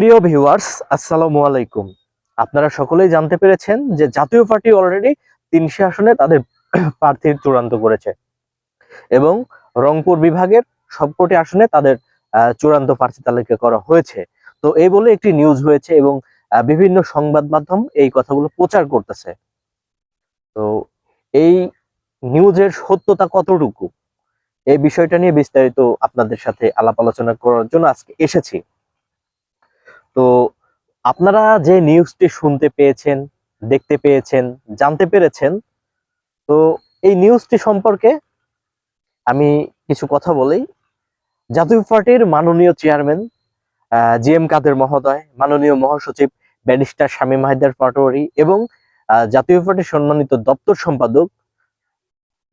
প্রিয় ভিউয়ার্স, আসসালামু আলাইকুম। আপনারা সকলেই জানতে পেরেছেন যে জাতীয় পার্টি অলরেডি তিনশো আসনে তাদের প্রার্থী চূড়ান্ত করেছে এবং রংপুর বিভাগের সবকটি আসনে তাদের চূড়ান্ত প্রার্থী তালিকা করা হয়েছে। তো এই বলে একটি নিউজ হয়েছে এবং বিভিন্ন সংবাদ মাধ্যম এই কথাগুলো প্রচার করতেছে। তো এই নিউজের সত্যতা কতটুকু? এই বিষয়টা নিয়ে বিস্তারিত আপনাদের সাথে আলাপ আলোচনা করার জন্য আজকে এসেছি। তো আপনারা যে নিউজটি শুনতে পেয়েছেন, দেখতে পেয়েছেন, জানতে পেরেছেন, তো এই নিউজটি সম্পর্কে আমি কিছু কথা বলি। জাতীয় পার্টির মাননীয় চেয়ারম্যান জি এম কাদের মহোদয়, মাননীয় মহাসচিব ব্যারিস্টার শামীম হায়দার পাটোয়ারি এবং জাতীয় পার্টির সম্মানিত দপ্তর সম্পাদক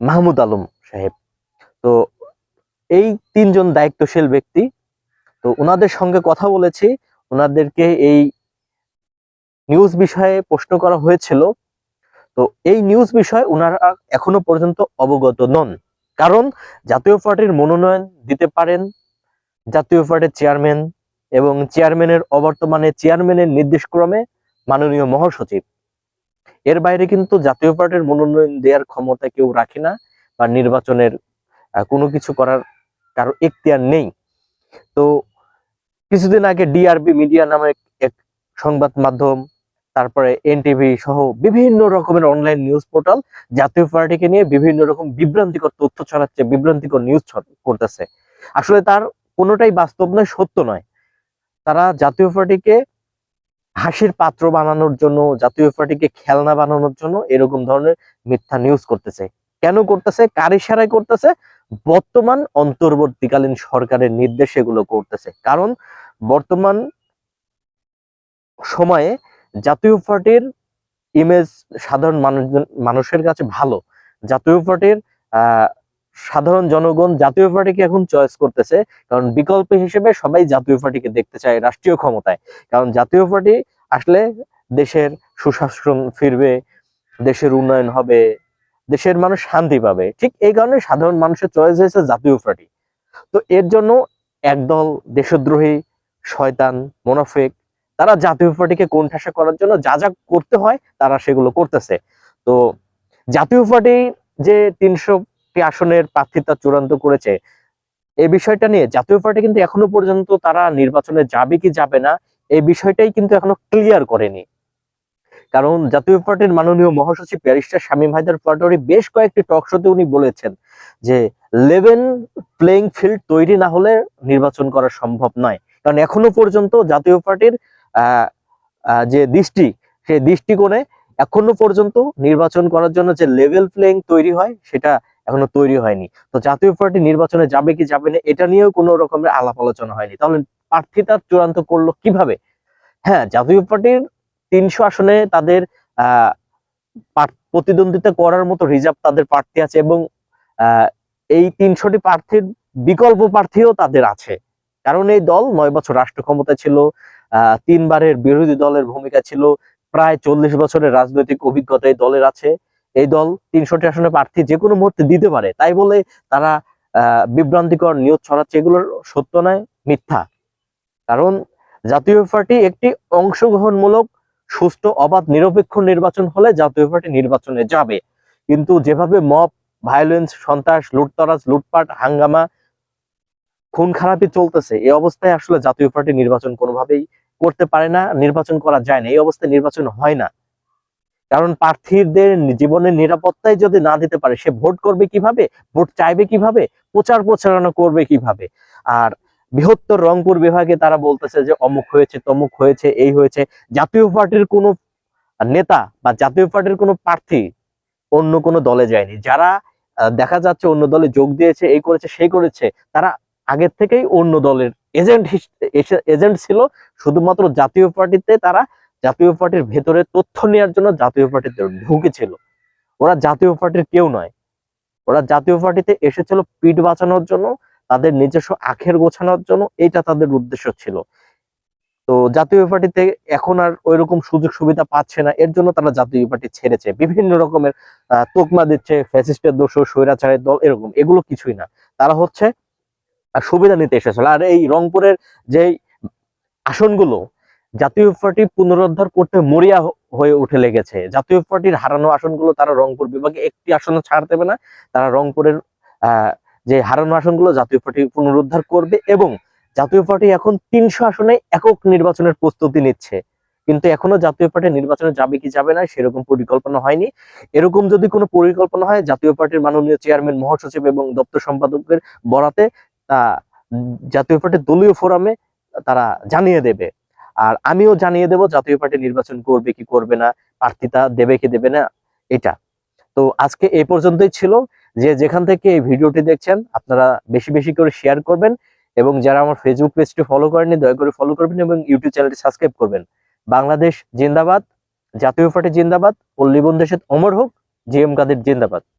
মাহমুদ আলম সাহেব। তো এই তিনজন দায়িত্বশীল ব্যক্তি, তো ওনাদের সঙ্গে কথা বলেছি। ওনাদেরকে এই নিউজ বিষয়ে প্রশ্ন করা হয়েছিল। তো এই নিউজ বিষয়ে ওনারা এখনও পর্যন্ত অবগত নন। কারণ জাতীয় পার্টির মনোনয়ন দিতে পারেন জাতীয় পার্টির চেয়ারম্যান এবং চেয়ারম্যানের অবর্তমানে চেয়ারম্যানের নির্দেশক্রমে মাননীয় মহাসচিব। এর বাইরে কিন্তু জাতীয় পার্টির মনোনয়ন দেওয়ার ক্ষমতা কেউ রাখে না বা নির্বাচনের কোনো কিছু করার কারও এখতিয়ার নেই। তো কিছুদিন আগে ডিআরবি মিডিয়া নামে এক সংবাদ মাধ্যম, তারপরে এনটিভি সহ বিভিন্ন রকমের অনলাইন নিউজ পোর্টাল জাতীয় পার্টিকে নিয়ে বিভিন্ন রকম বিভ্রান্তিকর তথ্য ছড়াচ্ছে, বিভ্রান্তিকর নিউজ করতেছে। আসলে তার কোনোটাই বাস্তব নয়, সত্য নয়। তারা জাতীয় পার্টিকে হাসির পাত্র বানানোর জন্য, জাতীয় পার্টিকে খেলনা বানানোর জন্য এরকম ধরনের মিথ্যা নিউজ করতেছে। কেন করতেছে? কার ইশারায় করতেছে? বর্তমান অন্তর্বর্তীকালীন সরকারের নির্দেশ এগুলো করতেছে। কারণ বর্তমান সময়ে জাতীয় পার্টির ইমেজ সাধারণ মানুষজন, মানুষের কাছে ভালো। জাতীয় পার্টির সাধারণ জনগণ জাতীয় পার্টিকে এখন চয়েস করতেছে। কারণ বিকল্প হিসেবে সবাই জাতীয় পার্টিকে দেখতে চায় রাষ্ট্রীয় ক্ষমতায়। কারণ জাতীয় পার্টি আসলে দেশের সুশাসন ফিরবে, দেশের উন্নয়ন হবে দেশের মানুষ শান্তি পাবে। ঠিক এই কারণে সাধারণ মানুষের চয়েস হয়েছে জাতীয় পার্টি তো এর জন্য একদল দেশদ্রোহী, শয়তান, মোনাফেক, তারা জাতীয় পার্টিকে কোণঠাসা করার জন্য যা যা করতে হয়, তারা সেগুলো করতেছে। তো জাতীয় পার্টি যে তিনশোটি আসনের প্রার্থিতা চূড়ান্ত করেছে এই বিষয়টা নিয়ে জাতীয় পার্টি কিন্তু এখনও পর্যন্ত তারা নির্বাচনে যাবে কি যাবে না এই বিষয়টাই কিন্তু এখনও ক্লিয়ার করেনি। কারণ জাতীয় পার্টির মাননীয় মহাসচিব ব্যারিস্টার শামীম হায়দার পাটোয়ারি বেশ কয়েকটি টক শোতে উনি বলেছেন যে লেভেন প্লেইং ফিল্ড তৈরি না হলে নির্বাচন করা সম্ভব নয়। কারণ এখনও পর্যন্ত জাতীয় পার্টির যে দৃষ্টি, সেই দৃষ্টিকোণে এখনও পর্যন্ত নির্বাচন করার জন্য যে লেভেল প্লেইং তৈরি হয়, সেটা এখনও তৈরি হয়নি। তো জাতীয় পার্টি নির্বাচনে যাবে কি যাবে না, এটা নিয়েও কোনো রকমের আলাপ আলোচনা হয়নি। তাহলে প্রার্থিতা চূড়ান্ত করল কীভাবে? হ্যাঁ জাতীয় পার্টির তিনশো আসনে তাদের প্রতিদ্বন্দ্বিতা করার মতো রিজার্ভ তাদের প্রার্থী আছে এবং এই তিনশোটি প্রার্থীর বিকল্প প্রার্থীও তাদের আছে। কারণ এই দল নয় বছর রাষ্ট্র ক্ষমতায় ছিল তিনবারের বিরোধী দলের ভূমিকা ছিল, প্রায় চল্লিশ বছরের রাজনৈতিক অভিজ্ঞতা এই দলের আছে। এই দল তিনশোটি আসনে প্রার্থী যে কোনো মুহূর্তে দিতে পারে। তাই বলে তারা বিভ্রান্তিকর নিউজ ছড়াচ্ছে এগুলোর সত্য নয়, মিথ্যা। কারণ জাতীয় পার্টি একটি অংশগ্রহণমূলক সুষ্ঠু, অবাধ, নিরপেক্ষ নির্বাচন হলে জাতীয় পার্টি নির্বাচনে যাবে। কিন্তু যেভাবে মব, ভায়োলেন্স, সন্ত্রাস, লুটতরাজ, লুটপাট, হাঙ্গামা, খুন খারাপি চলতেছে, এই অবস্থায় আসলে জাতীয় পার্টি নির্বাচন কোনোভাবেই করতে পারে না, নির্বাচন করা যায় না, এই অবস্থায় নির্বাচন হয় না। কারণ প্রার্থীদের জীবনের নিরাপত্তাই যদি না দিতে পারে, সে ভোট করবে কীভাবে? ভোট চাইবে কীভাবে? প্রচার প্রচারণা করবে কীভাবে? আর বৃহত্তর রংপুর বিভাগে তারা বলতেছে যে অমুক হয়েছে, তমুক হয়েছে, এই হয়েছে। জাতীয় পার্টির কোনো নেতা বা জাতীয় পার্টির কোনো প্রার্থী অন্য কোনো দলে যায়নি। যারা দেখা যাচ্ছে অন্য দলে যোগ দিয়েছে, এই করেছে, সেই করেছে, তারা আগের থেকেই অন্য দলের এজেন্ট এজেন্ট ছিল। শুধুমাত্র জাতীয় পার্টিতে তারা জাতীয় পার্টির ভেতরে তথ্য নেওয়ার জন্য জাতীয় পার্টিতে ঢুকেছিল। ওরা জাতীয় পার্টির কেউ নয়। ওরা জাতীয় পার্টিতে এসেছিল পিঠ বাঁচানোর জন্য। তাদের নিজস্ব আখের গোছানোর জন্য এটা তাদের উদ্দেশ্য ছিল। তো জাতীয় পার্টিতে এখন আর ওইরকম সুযোগ সুবিধা পাচ্ছে না। এর জন্য তারা জাতীয় পার্টি ছেড়েছে। বিভিন্ন রকমের তোকমা দিচ্ছে ফ্যাসিস্টের দোষ স্বৈরাচারের দল এরকম। এগুলো কিছুই না। তারা হচ্ছে সুবিধা নিতে এসেছিল। আর এই রংপুরের যে আসনগুলো জাতীয় পার্টি পুনরুদ্ধার করতে মরিয়া হয়ে উঠে লেগেছে। জাতীয় পার্টির হারানো আসনগুলো তারা রংপুর বিভাগে একটি আসনও ছাড় দেবে না। তারা রংপুরের আহ, যে হারানো আসনগুলো জাতীয় পার্টি পুনরুদ্ধার করবে এবং জাতীয় পার্টি এখন তিনশো আসনে একক নির্বাচনের প্রস্তুতি নিচ্ছে। কিন্তু এখনও জাতীয় পার্টি নির্বাচনে যাবে কি যাবে না সেরকম পরিকল্পনা হয়নি। এরকম যদি কোনো পরিকল্পনা হয়, জাতীয় পার্টির মাননীয় চেয়ারম্যান, মহাসচিব এবং দপ্তর সম্পাদকের বরাতে, তা জাতীয় পার্টির দলীয় ফোরামে তারা জানিয়ে দেবে। আর আমিও জানিয়ে দেব জাতীয় পার্টি নির্বাচন করবে কি করবে না, প্রার্থিতা দেবে কি দেবে না, এটা। তো আজকে এই পর্যন্তই ছিল। যে যেখান থেকে এই ভিডিওটি দেখছেন, আপনারা বেশি বেশি করে শেয়ার করবেন এবং যারা আমার ফেসবুক পেজটি ফলো করেননি, দয়া করে ফলো করবেন এবং ইউটিউব চ্যানেলটি সাবস্ক্রাইব করবেন। বাংলাদেশ জিন্দাবাদ, জাতীয় পার্টি জিন্দাবাদ, পল্লী বন্ধু অমর হোক, জি এম কাদের জিন্দাবাদ।